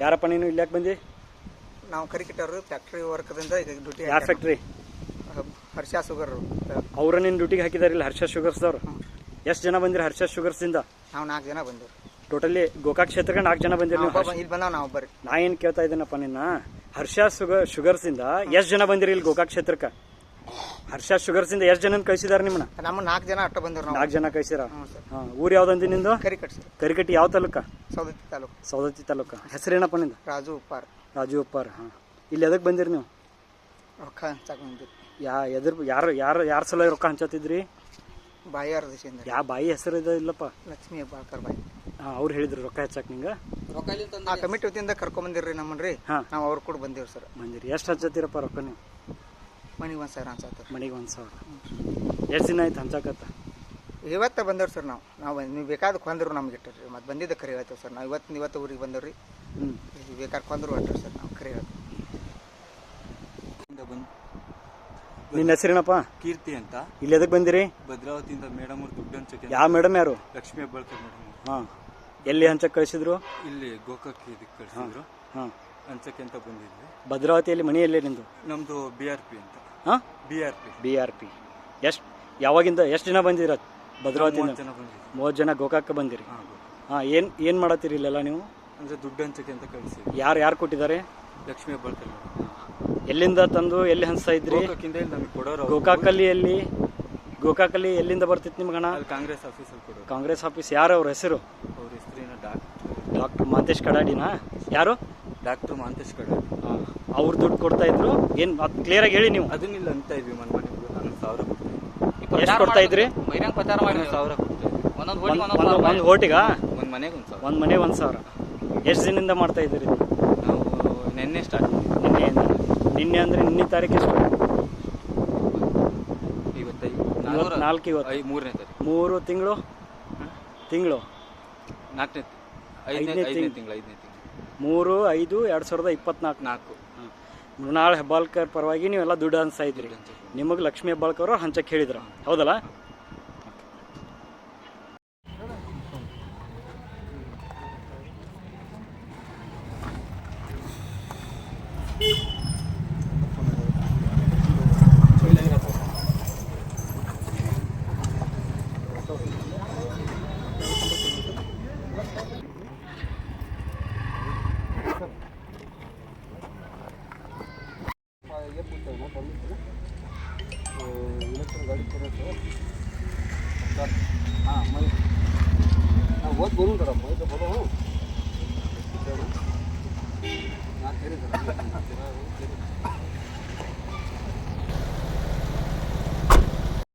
ಯಾರಪ್ಪ ನೀನು ಇಲ್ಲಿ ಯಾಕೆ ಬಂದಿ? ನಾವು ಕರಿಕಿಟ್ಟವರು ಫ್ಯಾಕ್ಟ್ರಿ ವರ್ಕ್ದಿಂದ ಈಗ ಡ್ಯೂಟಿ ಯಾವ ಫ್ಯಾಕ್ಟ್ರಿ ಹರ್ಷ ಶುಗರ್ ಅವ್ರ. ನಿನ್ನ ಡ್ಯೂಟಿಗೆ ಹಾಕಿದಾರಿಲ್ಲ ಹರ್ಷ ಶುಗರ್ಸ್ದವ್ರು ಎಷ್ಟು ಜನ ಬಂದಿರಿ ಹರ್ಷ ಶುಗರ್ಸಿಂದ ನಾವು ನಾಲ್ಕು ಜನ ಬಂದಿರು ಟೋಟಲಿ ಗೋಕಾಕ್ ಕ್ಷೇತ್ರಕ್ಕೆ ನಾಲ್ಕು ಜನ ಬಂದಿರಿ ಇಲ್ಲಿ ಬಂದ ನಾವು ಬರ್ರಿ ನಾ ಏನು ಕೇಳ್ತಾ ಇದ್ದೀನಪ್ಪ ನಿನ್ನ? ಹರ್ಷ ಶುಗರ್ ಶುಗರ್ಸಿಂದ ಎಷ್ಟು ಜನ ಬಂದಿರಿ ಇಲ್ಲಿ ಗೋಕಾಕ್ ಕ್ಷೇತ್ರಕ್ಕೆ? ಹರ್ಷ ಶುಗರ್ಸಿಂದ ಎಷ್ಟು ಜನ ಕಳಿಸಿದಾರೆ ನಿಮ್ಮನ್ನ? ನಮ್ಮ ನಾಲ್ಕು ಜನ ಅಟ್ಟ ಬಂದಿರೋ ನಾವು. ನಾಲ್ಕು ಜನ ಕಳಿಸಿರ? ಹಾಂ ಊರು ಯಾವ್ದಂದಿ ನಿಂದು? ಕರಿಕಟ್ ಸರ್. ಕರಿಕಟ್ಟಿ ಯಾವ ತಾಲೂಕ? ಸೌದತ್ತಿ ತಾಲೂಕು. ಸೌದತ್ತಿ ತಾಲೂಕ. ಹೆಸರೇನಪ್ಪ ನಿಂದು? ರಾಜು ಉಪ್ಪಾರ್. ರಾಜು ಉಪ್ಪಾರ್ ಹಾಂ. ಇಲ್ಲಿ ಎದಕ್ಕೆ ಬಂದಿರಿ ನೀವು? ರೊಕ್ಕ ಹಂಚಾಕ ಬಂದಿರಿ ಯಾ ಎದ್ರ ಯಾರು ಯಾರು ಯಾರ ಸಲ ರೊಕ್ಕ ಹಂಚತ್ತಿದ್ರಿ ಬಾಯಿ ದಿಶೆಯಿಂದ ಯಾ ಬಾಯಿ ಹೆಸರು ಇದ ಇಲ್ಲಪ್ಪ. ಲಕ್ಷ್ಮೀ ಬಾಳ್ಕರ್ ಬಾಯಿ. ಹಾಂ ಅವ್ರು ಹೇಳಿದ್ರು ರೊಕ್ಕ ಹೆಚ್ಚಾಕ್ ನಿಂಗೆ. ಆ ಕಮಿಟಿ ವತಿಯಿಂದ ಕರ್ಕೊಂಡ್ ಬಂದಿರ್ರಿ ನಮ್ಮನ್ರಿ. ಹಾ. ನಾವು ಅವ್ರು ಕೂಡ ಬಂದಿವ್ರಿ ಸರ್. ಬಂದಿರಿ. ಎಷ್ಟು ಹಚ್ಚತ್ತೀರಪ್ಪ ರೊಕ್ಕ ನೀವು? ಮನಿಗೆ ಒಂದು ಸಾವಿರ ಅನ್ಸತ್ತೆ. ಮನೆಗೆ ಒಂದು ಸಾವಿರ. ಎಷ್ಟು ದಿನ ಆಯ್ತು ಹಂಚಾಕತ್ತ? ಇವತ್ತ ಬಂದವ್ರಿ ಸರ್ ನಾವು. ನಾವು ನೀವು ಬೇಕಾದ ಕೊಂದ್ರು ನಮ್ಗೆ ಇಟ್ಟಿರಿ. ಮತ್ತೆ ಬಂದಿದ್ದ ಕರೆ ಹೇಳ್ತೇವೆ ಸರ್ ನಾವು. ಇವತ್ತು ಇವತ್ತು ಊರಿಗೆ ಬಂದವ್ರಿ. ಹ್ಞೂ ಬೇಕಾದ ಕೊಂದ್ರು ಹೊಟ್ರಿ ಸರ್ ನಾವು ಕರೆ ಹೇಳ್ತೇವೆ. ನಿನ್ನ ಹೆಸರೇನಪ್ಪ? ಕೀರ್ತಿ ಅಂತ. ಇಲ್ಲಿ ಎದಕ್ಕೆ ಬಂದಿರಿ? ಭದ್ರಾವತಿಯಿಂದ ಮೇಡಮ್ ಅವ್ರು ದುಡ್ಡು ಹಂಚಕ್ಕೆ ಯಾವ ಮೇಡಮ್ ಯಾರು? ಲಕ್ಷ್ಮಿ ಹೆಬ್ಬಾಳ್ಕರ್ ಮೇಡಮ್ ಹಾಂ. ಎಲ್ಲಿ ಹಂಚಕ್ಕೆ ಕಳಿಸಿದ್ರು? ಇಲ್ಲಿ ಗೋಕಾಕ್ ಇದಕ್ಕೆ ಕಳಿಸಿದ್ರು. ಹಾಂ. ಹಂಚಕ್ಕೆ ಅಂತ ಬಂದಿದ್ವಿ. ಭದ್ರಾವತಿಯಲ್ಲಿ ಮನೆಯಲ್ಲೇ ನಿಂದು? ನಮ್ದು ಬಿ ಆರ್ ಪಿ ಅಂತ. ಹಾಂ? B R P B R P ಎಷ್ಟು ಯಾವಾಗಿಂದ ಎಷ್ಟು ಜನ ಬಂದಿರ ಭದ್ರಾವತಿ ಜನ ಬಂದಿದ್ವಿ. ಮೂವತ್ತು ಜನ ಗೋಕಾಕ್ಕೆ ಬಂದಿರಿ. ಹಾಂ ಹಾಂ ಏನು ಏನು ಮಾಡತ್ತೀರಿ ಇಲ್ಲೆಲ್ಲ ನೀವು? ಅಂದ್ರೆ ದುಡ್ಡು ಹಂಚಕ್ಕೆ ಅಂತ ಕಳಿಸಿ. ಯಾರು ಯಾರು ಕೊಟ್ಟಿದ್ದಾರೆ? ಲಕ್ಷ್ಮೀ ಹೆಬ್ಬಾಳ್ಕರ್ ಎಲ್ಲಿಂದ ತಂದು ಎಲ್ಲಿ ಹಂಚ್ತಾ ಇದ್ರಿ? ಗೋಕಾಕಿಂದ ಇಲ್ಲಿ ನಮಗೆ ಕೊಡೋರು ಅವ್ರು. ಗೋಕಾಕಲ್ಲಿ ಎಲ್ಲಿ? ಗೋಕಾಕಲ್ಲಿ ಎಲ್ಲಿಂದ ಬರ್ತಿತ್ತು ನಿಮ್ಗೆ ಅಣ್ಣ ಅಲ್ಲಿ ಕಾಂಗ್ರೆಸ್ ಆಫೀಸಲ್ಲಿ ಕೊಡೋರು. ಕಾಂಗ್ರೆಸ್ ಆಫೀಸ್ ಯಾರು ಅವ್ರ ಹೆಸರು? ಅವ್ರ ಹೆಸರಿನ ಡಾಕ್ಟರ್. ಡಾಕ್ಟರ್ ಮಾಂತೇಶ್ ಕಡಾಡಿನಾ? ಯಾರು? ಡಾಕ್ಟರ್ ಮಾಂತೇಶ್ ಕಡೆ. ಅವ್ರು ದುಡ್ಡು ಕೊಡ್ತಾ ಇದ್ರು. ಏನು ಅದು ಕ್ಲಿಯರಾಗಿ ಹೇಳಿ ನೀವು. ಅದನ್ನಿಲ್ಲ ಅಂತ ಇದ್ವಿ ಮನೆ ಮನೆಗೆ ಹನ್ನೊಂದು ಸಾವಿರ ಕೊಡ್ತೀವಿ ಎಷ್ಟು ಕೊಡ್ತಾ ಇದ್ರಿ? ಬಹಿರಂಗ ಪ್ರಚಾರ ಮಾಡಿ ಸಾವಿರ ಕೊಡ್ತಾ ಒಂದೊಂದು ಒಂದೊಂದು ಒಂದು ಓಟಿಗ ಒಂದು ಮನೆಗೆ ಒಂದು ಸಾವಿರ. ಒಂದು ಮನೆ ಒಂದು ಸಾವಿರ. ಎಷ್ಟು ದಿನದಿಂದ ಮಾಡ್ತಾ ಇದ್ದೀರಿ? ನಾವು ನಿನ್ನೆ ಸ್ಟಾರ್ಟ್ ನಿನ್ನೆ ನಿನ್ನೆ ಅಂದರೆ ನಿನ್ನೆ ತಾರೀಕು ಎಷ್ಟು? ಇವತ್ತೈದು ಇವತ್ತು ನಾಲ್ಕು ಇವತ್ತು. ಐದು ಮೂರನೇ ತಾರೀಕು ಮೂರು ತಿಂಗಳು? ತಿಂಗಳು? ನಾಲ್ಕನೇ ಐದನೇ ಐದನೇ ತಿಂಗ್ಳು. ತಿಂಗಳು ಐದನೇ ತಿಂಗಳು. ಮೂರು, ಐದು, ಎರಡು ಸಾವಿರದ ಇಪ್ಪತ್ನಾಲ್ಕು ನಾಲ್ಕು. ಮೃಣಾಲ್ ಹೆಬ್ಬಾಳ್ಕರ್ ಪರವಾಗಿ ನೀವೆಲ್ಲ ದುಡ್ಡು ಅನ್ಸ್ತಾ ಇದ್ರಿ ನಿಮಗೆ ಲಕ್ಷ್ಮೀ ಹೆಬ್ಬಾಳ್ಕರ್ ಅವ್ರು ಹಂಚಕ್ಕೆ ಹೇಳಿದ್ರು. ಹೌದಲ್ಲ? ಇರುತ್ತಲ್ಲ ಬಂದ್ಬಿಟ್ಟು ಎಲೆಕ್ಟ್ರಿಕ್ ಗಾಡಿ ಕೊಡೋದು ಹಾಂ ಮೈ ನಾವು ಓದ್ ಬರುಂದರ ಮೈದ ಬರೋ ನಾನು ಹೇಳಿದ್ದಾರೆ